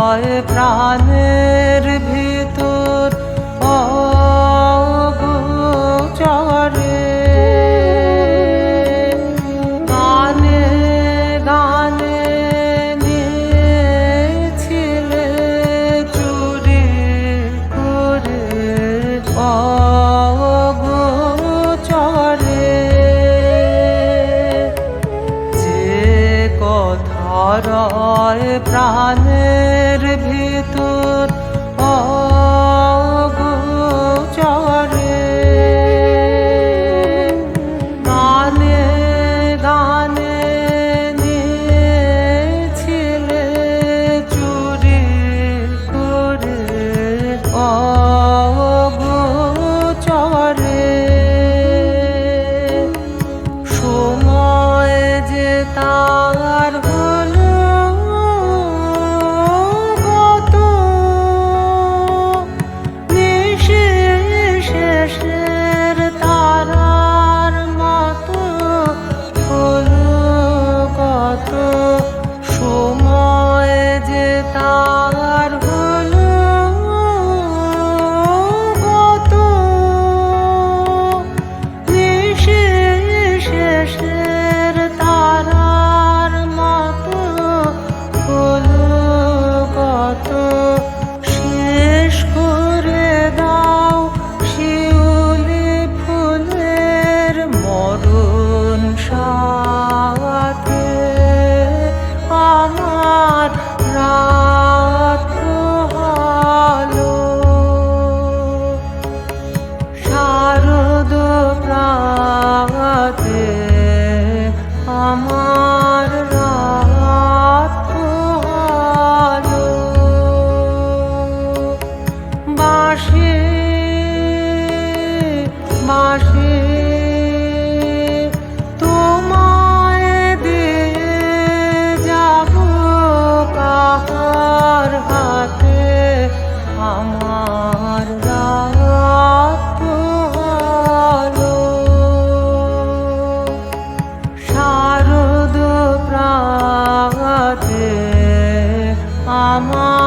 হয় প্রাণের ভিতর অগোচরে। গানে গানে নিয়েছিলে চুরি করে অগোচরে। যে কথার প্রাণের ভেতর mama